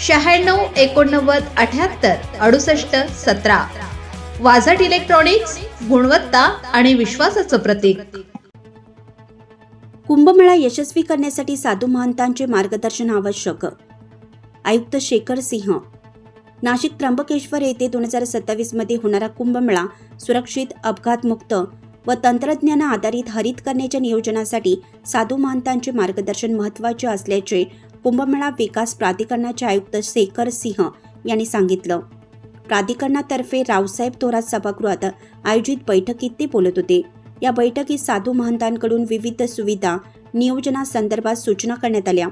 शहाण्णव एकोणनव्वद अठ्याहत्तर अडुसष्ट सतरा. वाझट इलेक्ट्रॉनिक्स गुणवत्ता आणि विश्वासाचं प्रतीक. कुंभमेळा यशस्वी करण्यासाठी साधू महंतांचे मार्गदर्शन आवश्यक. आयुक्त शेखर सिंह. नाशिक त्र्यंबकेश्वर येथे दोन हजार सत्तावीसमध्ये होणारा कुंभमेळा सुरक्षित अपघातमुक्त व तंत्रज्ञान आधारित हरित करण्याच्या नियोजनासाठी साधू महंतांचे मार्गदर्शन महत्त्वाचे असल्याचे कुंभमेळा विकास प्राधिकरणाचे आयुक्त शेखर सिंह यांनी सांगितलं. प्राधिकरणातर्फे रावसाहेब थोरात सभागृहात आयोजित बैठकीत ते बोलत होते. या बैठकीत साधू महंतांकडून विविध सुविधा नियोजनासंदर्भात सूचना करण्यात आल्या.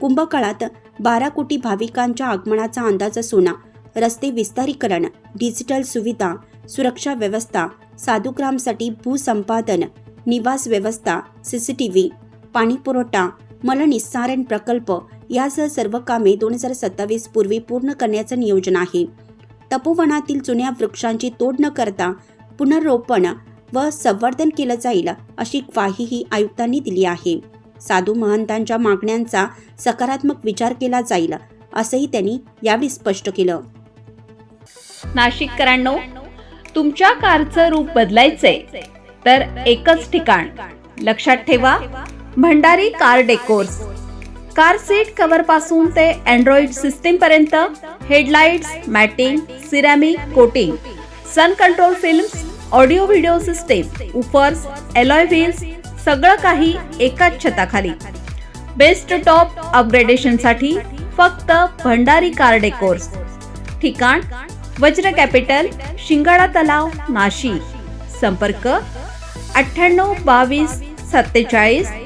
कुंभकाळात बारा कोटी भाविकांच्या आगमनाचा अंदाज असून रस्ते विस्तारीकरण डिजिटल सुविधा सुरक्षा व्यवस्था साधुग्रामसाठी भूसंपादन निवास व्यवस्था सीसीटीव्ही पाणीपुरवठा मलनिस्सारण प्रकल्प यासह सर्व कामे दोन हजार सत्तावीस पूर्वी पूर्ण करण्याचं नियोजन आहे. तपोवनातील जुन्या वृक्षांची तोड न करता पुनर्रोपण व संवर्धन केलं जाईल अशी ग्वाहीही आयुक्तांनी दिली आहे. साधू महंतांच्या मागण्यांचा सकारात्मक विचार केला जाईल असंही त्यांनी यावेळी स्पष्ट केलं. नाशिककरांनो तुमच्या कारचं रूप बदलायचंय तर एकच ठिकाण लक्षात ठेवा. Bhandari car decors car seat कव्हरपासून ते अँड्रॉइड सिस्टीम पर्यंत headlights matting ceramic coating sun control films audio video system woofers alloy wheels सगळं काही एकाच छताखाली. बेस्ट टॉप अपग्रेडेशनसाठी फक्त भंडारी कार डेकोर्स ठिकाण वज्र कॅपिटल शिंगाडा तलाव नाशिक. संपर्क अठ्ठ्याण्णव बावीस सत्तेचाळीस